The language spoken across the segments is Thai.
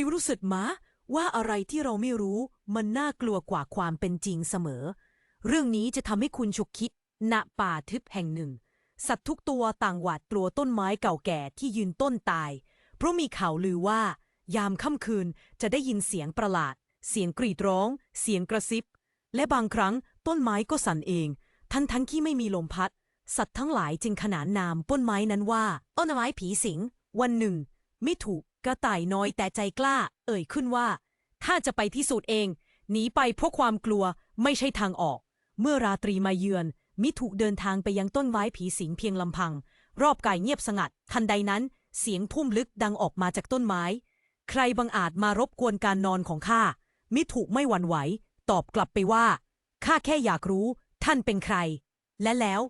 ยรู้สึกมาว่าอะไรที่เราไม่รู้มันน่ากลัวกว่าความเป็นจริงเสมอ เรื่องนี้จะทำให้คุณฉุกคิดณป่าทึบแห่งหนึ่ง สัตว์ทุกตัวต่างหวาดกลัวต้นไม้เก่าแก่ที่ยืนต้นตาย เพราะมีข่าวลือว่า ยามค่ำคืนจะได้ยินเสียงประหลาด เสียงกรีดร้อง เสียงกระซิบ และบางครั้งต้นไม้ก็สั่นเอง ทั้งทั้งที่ไม่มีลมพัด สัตว์ทั้งหลายจึงขนานนามต้นไม้นั้นว่าต้นไม้ผีสิง วันหนึ่ง ไม่ถูก กระต่ายน้อยแต่ใจกล้า เอ่ยขึ้นว่า ถ้าจะไปที่สูตรเอง หนีไปเพราะความกลัวไม่ใช่ทางออก เมื่อราตรีมาเยือน มิถูกเดินทางไปยังต้นไม้ผีสิงเพียงลำพัง รอบกายเงียบสงัด ทันใดนั้น เสียงพุ่มลึกดังออกมาจากต้นไม้ ใครบังอาจมารบกวนการนอนของข้า มิถูกไม่หวั่นไหว ตอบกลับไปว่าข้าแค่อยากรู้ ท่านเป็นใคร และแล้ว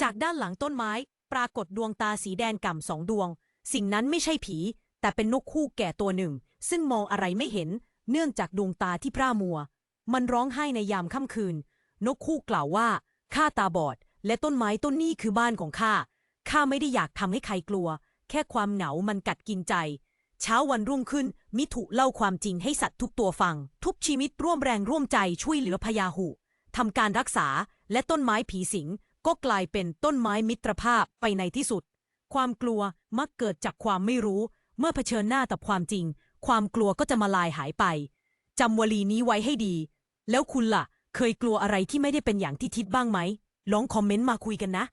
จากด้านหลังต้นไม้ ปรากฏดวงตาสีแดงก่ำสองดวง สิ่งนั้นไม่ใช่ผี แต่เป็นนกคู่แก่ตัวหนึ่ง ซึ่งมองอะไรไม่เห็น เนื่องจากดวงตาที่พร่ามัว มันร้องไห้ในยามค่ำคืน นกคู่กล่าวว่าข้าตาบอด และต้นไม้ต้นนี้คือบ้านของข้าข้าไม่ได้อยากทำให้ใครกลัว แค่ความเหงามันกัดกินใจ เช้าวันรุ่งขึ้น มิถุเล่าความจริงให้สัตว์ทุกตัวฟัง ทุกชีวิตร่วมแรงร่วมใจช่วยเหลือพญาหุทำการรักษาและต้นไม้ผีสิง ก็กลายเป็นต้นไม้มิตรภาพไปในที่สุด ความกลัวมักเกิดจากความไม่รู้ เมื่อเผชิญหน้ากับความจริง ความกลัวก็จะมาลายหายไปจำวลีนี้ไว้ให้ดี แล้วคุณล่ะ เคยกลัวอะไรที่ไม่ได้เป็นอย่างที่คิดบ้างไหมลองคอมเมนต์มาคุยกันนะ